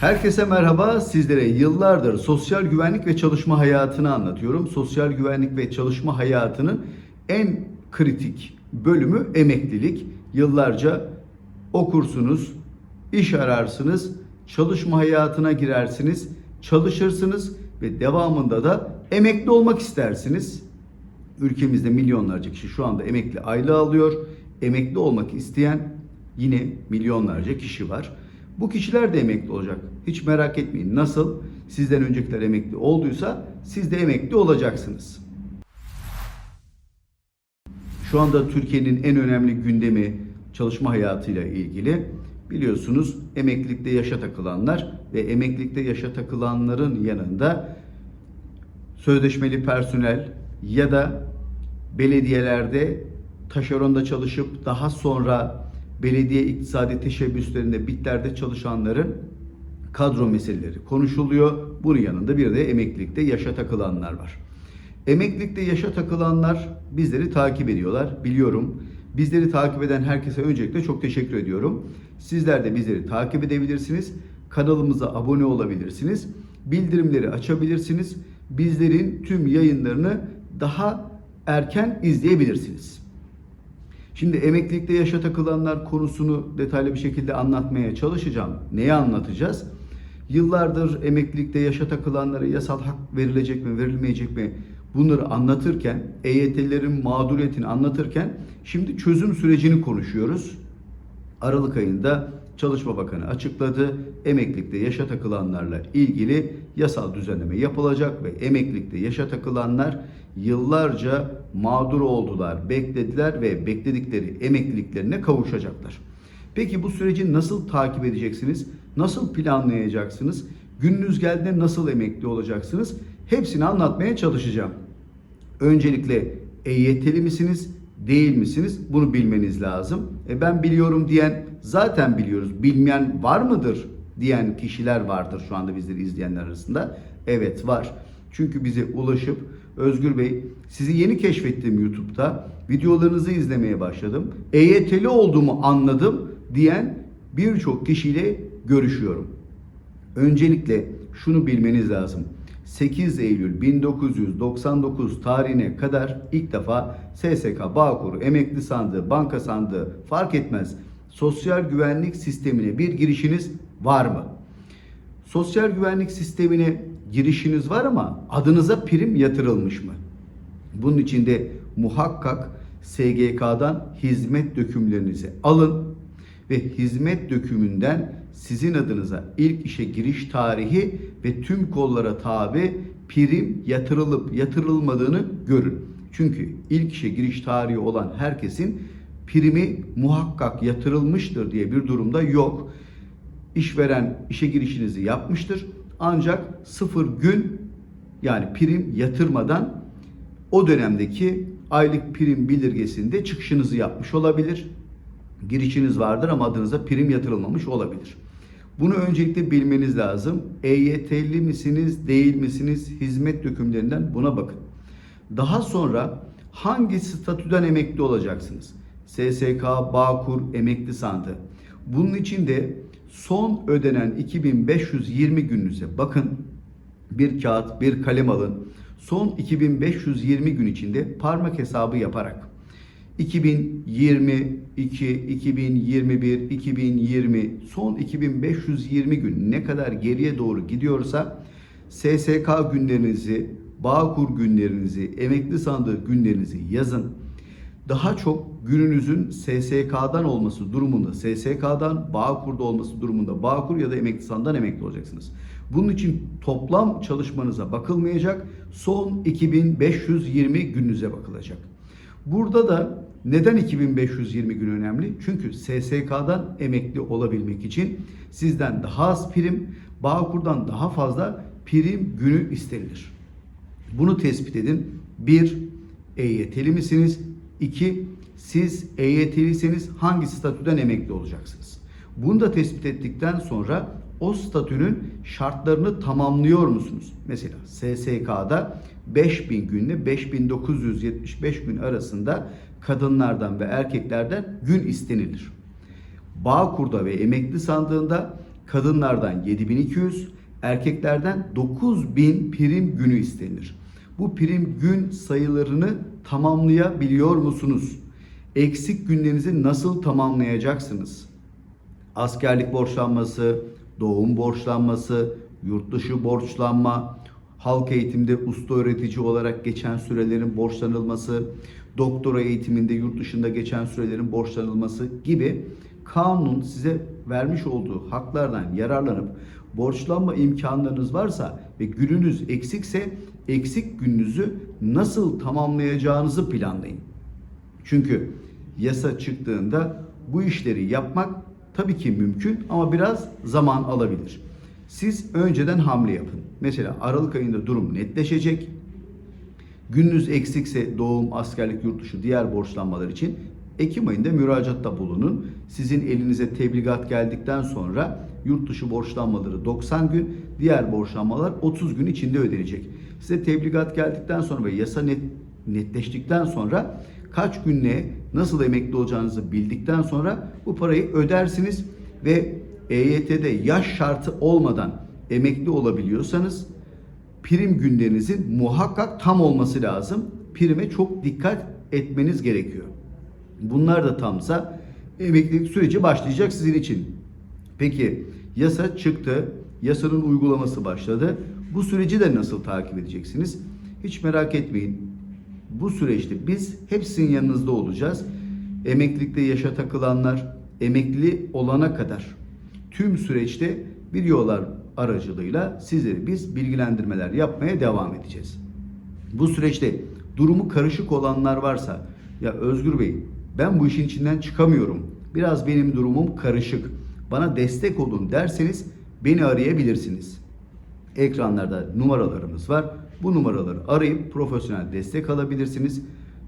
Herkese merhaba. Sizlere yıllardır sosyal güvenlik ve çalışma hayatını anlatıyorum. Sosyal güvenlik ve çalışma hayatının en kritik bölümü emeklilik. Yıllarca okursunuz, iş ararsınız, çalışma hayatına girersiniz, çalışırsınız ve devamında da emekli olmak istersiniz. Ülkemizde milyonlarca kişi şu anda emekli aylığı alıyor. Emekli olmak isteyen yine milyonlarca kişi var. Bu kişiler de emekli olacak. Hiç merak etmeyin. Nasıl sizden öncekiler emekli olduysa siz de emekli olacaksınız. Şu anda Türkiye'nin en önemli gündemi çalışma hayatıyla ilgili. Biliyorsunuz emeklilikte yaşa takılanlar ve emeklilikte yaşa takılanların yanında sözleşmeli personel ya da belediyelerde taşeronda çalışıp daha sonra belediye iktisadi teşebbüslerinde bitlerde çalışanların kadro meseleleri konuşuluyor. Bunun yanında bir de emeklilikte yaşa takılanlar var. Emeklilikte yaşa takılanlar bizleri takip ediyorlar. Biliyorum. Bizleri takip eden herkese öncelikle çok teşekkür ediyorum. Sizler de bizleri takip edebilirsiniz. Kanalımıza abone olabilirsiniz. Bildirimleri açabilirsiniz. Bizlerin tüm yayınlarını daha erken izleyebilirsiniz. Şimdi emeklilikte yaşa takılanlar konusunu detaylı bir şekilde anlatmaya çalışacağım. Neyi anlatacağız? Yıllardır emeklilikte yaşa takılanlara yasal hak verilecek mi, verilmeyecek mi? Bunları anlatırken, EYT'lerin mağduriyetini anlatırken şimdi çözüm sürecini konuşuyoruz. Aralık ayında Çalışma Bakanı açıkladı. Emeklilikte yaşa takılanlarla ilgili yasal düzenleme yapılacak ve emeklilikte yaşa takılanlar yıllarca mağdur oldular, beklediler ve bekledikleri emekliliklerine kavuşacaklar. Peki bu süreci nasıl takip edeceksiniz? Nasıl planlayacaksınız? Gününüz geldiğinde nasıl emekli olacaksınız? Hepsini anlatmaya çalışacağım. Öncelikle EYT'li misiniz, değil misiniz? Bunu bilmeniz lazım. E ben biliyorum diyen zaten biliyoruz. Bilmeyen var mıdır diyen kişiler vardır şu anda bizleri izleyenler arasında. Evet var. Çünkü bize ulaşıp Özgür Bey sizi yeni keşfettim YouTube'da. Videolarınızı izlemeye başladım. EYT'li olduğumu anladım diyen birçok kişiyle görüşüyorum. Öncelikle şunu bilmeniz lazım. 8 Eylül 1999 tarihine kadar ilk defa SSK, Bağkur, emekli sandığı, banka sandığı fark etmez. Sosyal güvenlik sistemine bir girişiniz var mı? Sosyal güvenlik sistemine girişiniz var ama adınıza prim yatırılmış mı? Bunun için de muhakkak SGK'dan hizmet dökümlerinizi alın ve hizmet dökümünden sizin adınıza ilk işe giriş tarihi ve tüm kollara tabi prim yatırılıp yatırılmadığını görün. Çünkü ilk işe giriş tarihi olan herkesin primi muhakkak yatırılmıştır diye bir durumda yok. İşveren işe girişinizi yapmıştır. Ancak sıfır gün yani prim yatırmadan o dönemdeki aylık prim bildirgesinde çıkışınızı yapmış olabilir. Girişiniz vardır ama adınıza prim yatırılmamış olabilir. Bunu öncelikle bilmeniz lazım. EYT'li misiniz, değil misiniz? Hizmet dökümlerinden buna bakın. Daha sonra hangi statüden emekli olacaksınız? SSK, Bağkur, emekli sandığı. Bunun için de son ödenen 2520 gününüze bakın. Bir kağıt, bir kalem alın. Son 2520 gün içinde parmak hesabı yaparak 2022, 2021, 2020 son 2520 gün ne kadar geriye doğru gidiyorsa SSK günlerinizi, Bağkur günlerinizi, emekli sandığı günlerinizi yazın. Daha çok gününüzün SSK'dan olması durumunda SSK'dan Bağkur'da olması durumunda Bağkur ya da emekli sandıktan emekli olacaksınız. Bunun için toplam çalışmanıza bakılmayacak. Son 2520 gününüze bakılacak. Burada da neden 2520 gün önemli? Çünkü SSK'dan emekli olabilmek için sizden daha az prim, Bağkur'dan daha fazla prim günü istenilir. Bunu tespit edin. 1. EYT'li misiniz? 2. Siz EYT'liyseniz hangi statüden emekli olacaksınız? Bunu da tespit ettikten sonra o statünün şartlarını tamamlıyor musunuz? Mesela SSK'da 5000 günle 5975 gün arasında kadınlardan ve erkeklerden gün istenilir. Bağkur'da ve emekli sandığında kadınlardan 7200, erkeklerden 9000 prim günü istenir. Bu prim gün sayılarını tamamlayabiliyor musunuz? Eksik günlerinizi nasıl tamamlayacaksınız? askerlik borçlanması, doğum borçlanması, yurt dışı borçlanma, halk eğitimde usta öğretici olarak geçen sürelerin borçlanılması, doktora eğitiminde yurt dışında geçen sürelerin borçlanılması gibi kanun size vermiş olduğu haklardan yararlanıp borçlanma imkanlarınız varsa ve gününüz eksikse eksik gününüzü nasıl tamamlayacağınızı planlayın. Çünkü yasa çıktığında bu işleri yapmak tabii ki mümkün ama biraz zaman alabilir. Siz önceden hamle yapın. Mesela Aralık ayında durum netleşecek. Gününüz eksikse doğum, askerlik, yurt dışı diğer borçlanmalar için Ekim ayında müracaatta bulunun. Sizin elinize tebligat geldikten sonra yurt dışı borçlanmaları 90 gün, diğer borçlanmalar 30 gün içinde ödenecek. Size tebligat geldikten sonra ve yasa net, netleştikten sonra kaç günle nasıl emekli olacağınızı bildikten sonra bu parayı ödersiniz ve EYT'de yaş şartı olmadan emekli olabiliyorsanız prim günlerinizin muhakkak tam olması lazım. Prime çok dikkat etmeniz gerekiyor. Bunlar da tamsa emeklilik süreci başlayacak sizin için. Peki yasa çıktı, yasanın uygulaması başladı. Bu süreci de nasıl takip edeceksiniz? Hiç merak etmeyin. Bu süreçte biz hepsinin yanınızda olacağız. Emeklilikte yaşa takılanlar, emekli olana kadar tüm süreçte videolar aracılığıyla sizleri biz bilgilendirmeler yapmaya devam edeceğiz. Bu süreçte durumu karışık olanlar varsa ya Özgür Bey ben bu işin içinden çıkamıyorum. Biraz benim durumum karışık. Bana destek olun derseniz beni arayabilirsiniz. Ekranlarda numaralarımız var. Bu numaraları arayıp profesyonel destek alabilirsiniz.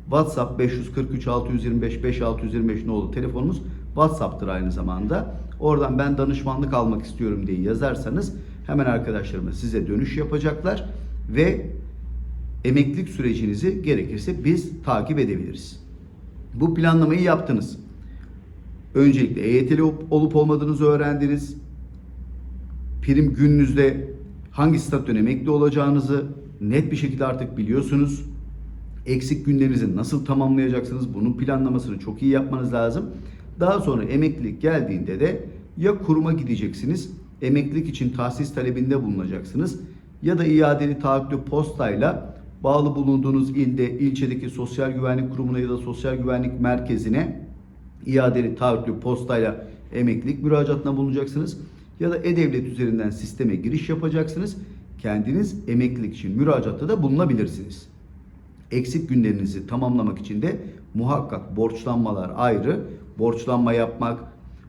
WhatsApp 543 625 5625 nolu telefonumuz WhatsApp'tır aynı zamanda. Oradan ben danışmanlık almak istiyorum diye yazarsanız hemen arkadaşlarımız size dönüş yapacaklar ve emeklilik sürecinizi gerekirse biz takip edebiliriz. Bu planlamayı yaptınız. Öncelikle EYT'li olup olmadığınızı öğrendiniz. Prim gününüzde hangi statüden emekli olacağınızı net bir şekilde artık biliyorsunuz. Eksik günlerinizi nasıl tamamlayacaksınız? Bunun planlamasını çok iyi yapmanız lazım. Daha sonra emeklilik geldiğinde de ya kuruma gideceksiniz, emeklilik için tahsis talebinde bulunacaksınız ya da iadeli taahhütlü postayla bağlı bulunduğunuz ilde, ilçedeki sosyal güvenlik kurumuna ya da sosyal güvenlik merkezine iadeli taahhütlü postayla emeklilik müracaatına bulunacaksınız. Ya da e-devlet üzerinden sisteme giriş yapacaksınız. Kendiniz emeklilik için müracaatta da bulunabilirsiniz. Eksik günlerinizi tamamlamak için de muhakkak borçlanmalar ayrı. Borçlanma yapmak,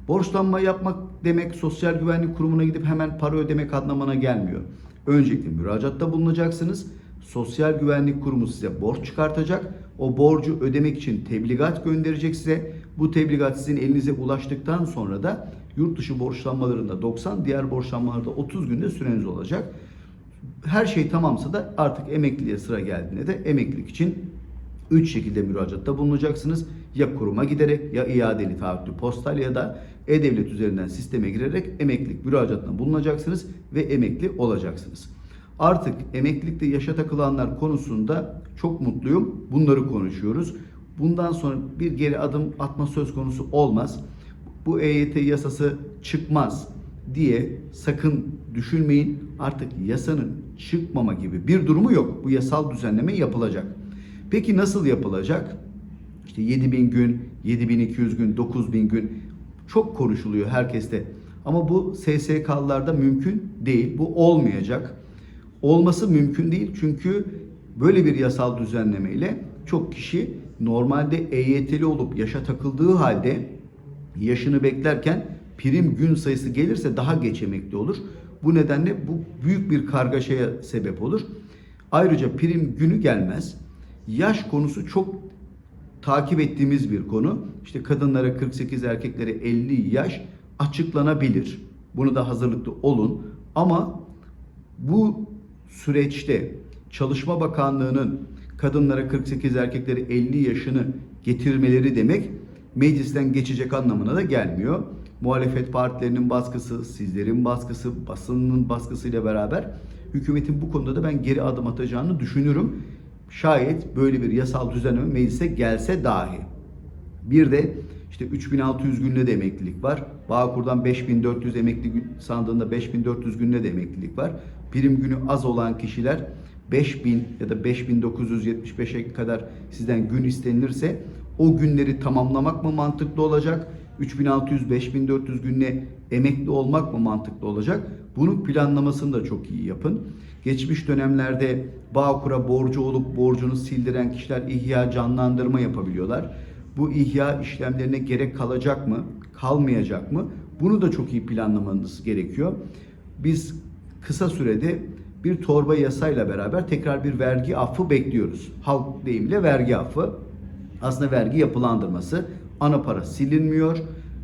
borçlanma yapmak demek sosyal güvenlik kurumuna gidip hemen para ödemek anlamına gelmiyor. Öncelikle müracaatta bulunacaksınız. Sosyal güvenlik kurumu size borç çıkartacak. O borcu ödemek için tebligat gönderecek size. Bu tebligat sizin elinize ulaştıktan sonra da yurt dışı borçlanmalarında 90, diğer borçlanmalarda 30 günde süreniz olacak. Her şey tamamsa da artık emekliliğe sıra geldiğinde de emeklilik için 3 şekilde müracaatta bulunacaksınız. Ya kuruma giderek ya iadeli taahhütlü postal ya da e-devlet üzerinden sisteme girerek emeklilik müracaatına bulunacaksınız ve emekli olacaksınız. Artık emeklilikte yaşa takılanlar konusunda çok mutluyum. Bunları konuşuyoruz. Bundan sonra bir geri adım atma söz konusu olmaz. Bu EYT yasası çıkmaz diye sakın düşünmeyin. Artık yasanın çıkmama gibi bir durumu yok. Bu yasal düzenleme yapılacak. Peki nasıl yapılacak? İşte 7000 gün, 7200 gün, 9000 gün çok konuşuluyor herkeste. Ama bu SSK'larda mümkün değil. Bu olmayacak. Olması mümkün değil çünkü böyle bir yasal düzenlemeyle çok kişi normalde EYT'li olup yaşa takıldığı halde yaşını beklerken prim gün sayısı gelirse daha geç emekli olur. Bu nedenle bu büyük bir kargaşaya sebep olur. Ayrıca prim günü gelmez. Yaş konusu çok takip ettiğimiz bir konu. İşte kadınlara 48, erkeklere 50 yaş açıklanabilir. Bunu da hazırlıklı olun. Ama bu süreçte Çalışma Bakanlığı'nın kadınlara 48, erkeklere 50 yaşını getirmeleri demek meclisten geçecek anlamına da gelmiyor. Muhalefet partilerinin baskısı, sizlerin baskısı, basının baskısıyla beraber hükümetin bu konuda da ben geri adım atacağını düşünürüm. Şayet böyle bir yasal düzenleme meclise gelse dahi. Bir de işte 3600 günde de emeklilik var. Bağkur'dan 5400 emekli sandığında 5400 günde de emeklilik var. Prim günü az olan kişiler 5000 ya da 5975'e kadar sizden gün istenilirse o günleri tamamlamak mı mantıklı olacak? 3600-5400 günle emekli olmak mı mantıklı olacak? Bunun planlamasını da çok iyi yapın. Geçmiş dönemlerde Bağkur'a borcu olup borcunu sildiren kişiler ihya canlandırma yapabiliyorlar. Bu ihya işlemlerine gerek kalacak mı, kalmayacak mı? Bunu da çok iyi planlamanız gerekiyor. Biz kısa sürede bir torba yasayla beraber tekrar bir vergi affı bekliyoruz. Halk deyimiyle vergi affı. Aslında vergi yapılandırması. Ana para silinmiyor.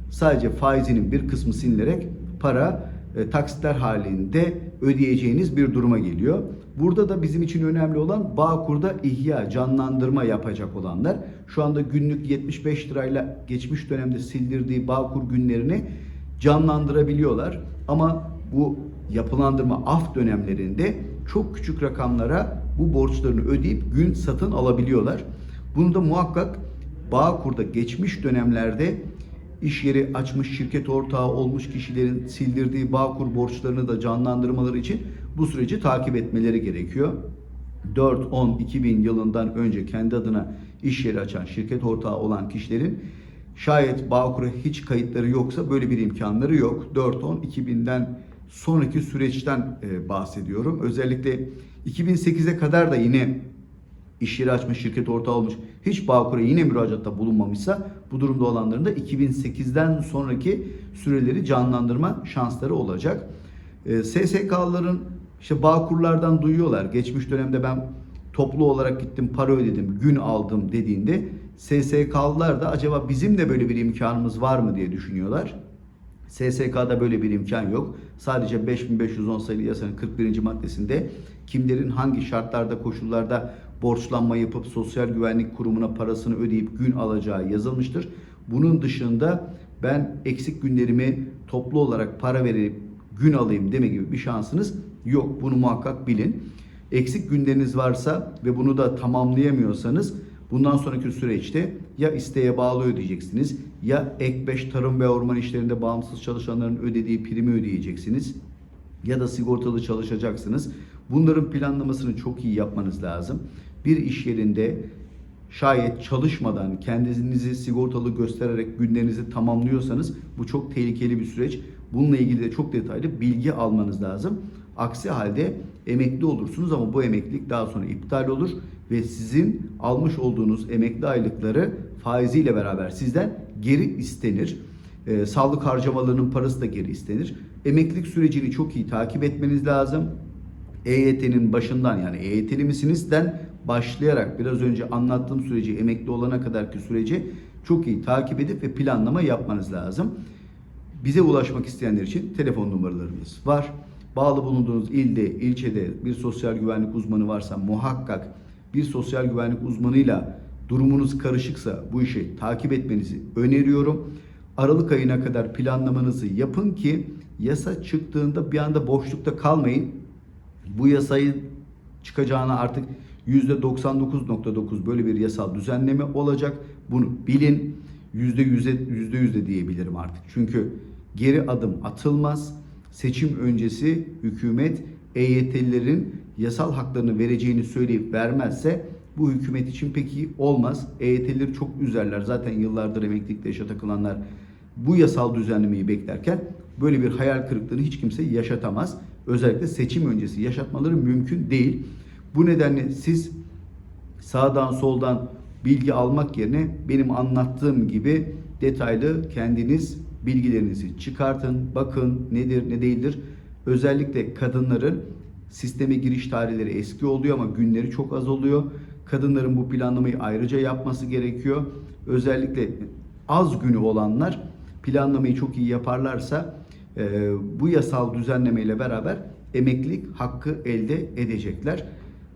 Sadece faizinin bir kısmı silinerek para e, taksitler halinde ödeyeceğiniz bir duruma geliyor. Burada da bizim için önemli olan Bağkur'da ihya, canlandırma yapacak olanlar şu anda günlük 75 lirayla geçmiş dönemde sildirdiği Bağkur günlerini canlandırabiliyorlar. Ama bu yapılandırma af dönemlerinde çok küçük rakamlara bu borçlarını ödeyip gün satın alabiliyorlar. Bunu da muhakkak Bağkur'da geçmiş dönemlerde iş yeri açmış, şirket ortağı olmuş kişilerin sildirdiği Bağkur borçlarını da canlandırmaları için bu süreci takip etmeleri gerekiyor. 4-10-2000 yılından önce kendi adına iş yeri açan, şirket ortağı olan kişilerin şayet Bağkur'a hiç kayıtları yoksa böyle bir imkanları yok. 4-10-2000'den sonraki süreçten e, bahsediyorum. Özellikle 2008'e kadar da yine iş yeri açmış, şirket ortağı olmuş, hiç Bağkur'a yine müracaatta bulunmamışsa bu durumda olanların da 2008'den sonraki süreleri canlandırma şansları olacak. E, SSK'ların işte Bağkurlardan duyuyorlar. Geçmiş dönemde ben toplu olarak gittim, para ödedim, gün aldım dediğinde SSK'lılar da acaba bizim de böyle bir imkanımız var mı diye düşünüyorlar. SSK'da böyle bir imkan yok. Sadece 5510 sayılı yasanın 41. maddesinde kimlerin hangi şartlarda, koşullarda borçlanma yapıp sosyal güvenlik kurumuna parasını ödeyip gün alacağı yazılmıştır. Bunun dışında ben eksik günlerimi toplu olarak para verip gün alayım deme gibi bir şansınız yok. Bunu muhakkak bilin. Eksik günleriniz varsa ve bunu da tamamlayamıyorsanız bundan sonraki süreçte ya isteğe bağlı ödeyeceksiniz ya ek 5 tarım ve orman işlerinde bağımsız çalışanların ödediği primi ödeyeceksiniz ya da sigortalı çalışacaksınız. Bunların planlamasını çok iyi yapmanız lazım. Bir iş yerinde şayet çalışmadan kendinizi sigortalı göstererek günlerinizi tamamlıyorsanız bu çok tehlikeli bir süreç. Bununla ilgili de çok detaylı bilgi almanız lazım. Aksi halde emekli olursunuz ama bu emeklilik daha sonra iptal olur ve sizin almış olduğunuz emekli aylıkları faiziyle beraber sizden geri istenir. Ee, sağlık harcamalarının parası da geri istenir. Emeklilik sürecini çok iyi takip etmeniz lazım. EYT'nin başından yani EYT'li misinizden başlayarak biraz önce anlattığım süreci emekli olana kadarki süreci çok iyi takip edip ve planlama yapmanız lazım. Bize ulaşmak isteyenler için telefon numaralarımız var. Bağlı bulunduğunuz ilde, ilçede bir sosyal güvenlik uzmanı varsa muhakkak bir sosyal güvenlik uzmanıyla durumunuz karışıksa bu işi takip etmenizi öneriyorum. Aralık ayına kadar planlamanızı yapın ki yasa çıktığında bir anda boşlukta kalmayın. Bu yasayı çıkacağına artık %99.9 böyle bir yasal düzenleme olacak. Bunu bilin. %100'e %100 de diyebilirim artık. Çünkü geri adım atılmaz. Seçim öncesi hükümet EYT'lilerin yasal haklarını vereceğini söyleyip vermezse bu hükümet için pek iyi olmaz. EYT'lileri çok üzerler. Zaten yıllardır emeklilikte yaşa takılanlar bu yasal düzenlemeyi beklerken böyle bir hayal kırıklığını hiç kimse yaşatamaz. Özellikle seçim öncesi yaşatmaları mümkün değil. Bu nedenle siz sağdan soldan bilgi almak yerine benim anlattığım gibi detaylı kendiniz bilgilerinizi çıkartın, bakın nedir ne değildir. Özellikle kadınların sisteme giriş tarihleri eski oluyor ama günleri çok az oluyor. Kadınların bu planlamayı ayrıca yapması gerekiyor. Özellikle az günü olanlar planlamayı çok iyi yaparlarsa e, bu yasal düzenlemeyle beraber emeklilik hakkı elde edecekler.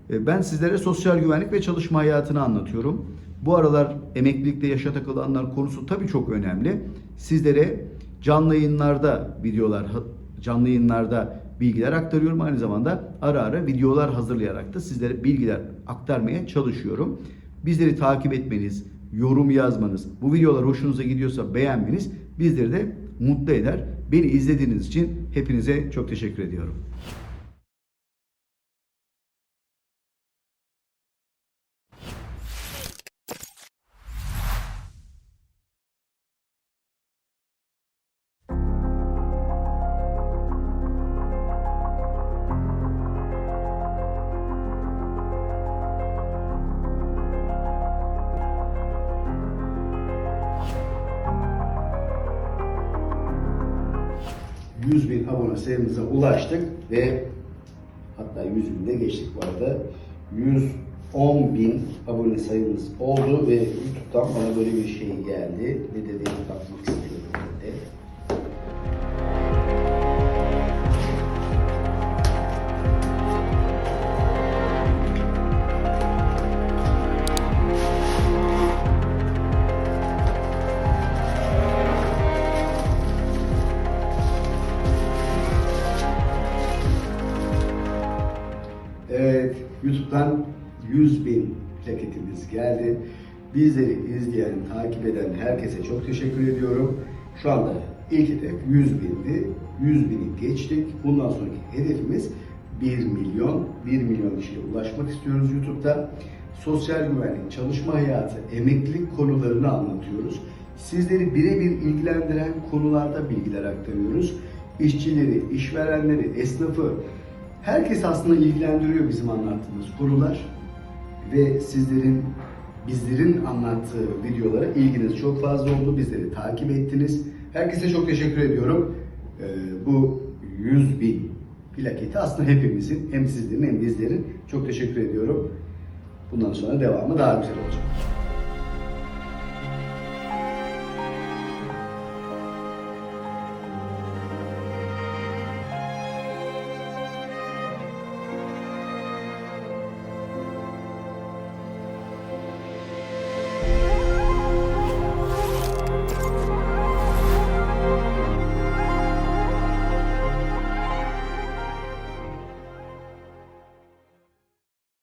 E, Ben sizlere sosyal güvenlik ve çalışma hayatını anlatıyorum. Bu aralar emeklilikte yaşa takılanlar konusu tabii çok önemli. Sizlere Canlı yayınlarda videolar, canlı yayınlarda bilgiler aktarıyorum. Aynı zamanda ara ara videolar hazırlayarak da sizlere bilgiler aktarmaya çalışıyorum. Bizleri takip etmeniz, yorum yazmanız, bu videolar hoşunuza gidiyorsa beğenmeniz bizleri de mutlu eder. Beni izlediğiniz için hepinize çok teşekkür ediyorum. ...100 bin abone sayımıza ulaştık ve hatta 100 bin de geçtik bu arada. 110 bin abone sayımız oldu ve YouTube'dan bana böyle bir şey geldi. Ne dediğine bakmak Bizleri izleyen, takip eden herkese çok teşekkür ediyorum. Şu anda ilk hedef 100 bindi. 100 bini geçtik. Bundan sonraki hedefimiz 1 milyon. 1 milyon kişiye ulaşmak istiyoruz YouTube'da. Sosyal güvenlik, çalışma hayatı, emeklilik konularını anlatıyoruz. Sizleri birebir ilgilendiren konularda bilgiler aktarıyoruz. İşçileri, işverenleri, esnafı, Herkes aslında ilgilendiriyor bizim anlattığımız konular ve sizlerin bizlerin anlattığı videolara ilginiz çok fazla oldu. Bizleri takip ettiniz. Herkese çok teşekkür ediyorum. Ee, bu 100 bin plaketi aslında hepimizin hem sizlerin hem bizlerin çok teşekkür ediyorum. Bundan sonra devamı daha güzel olacak.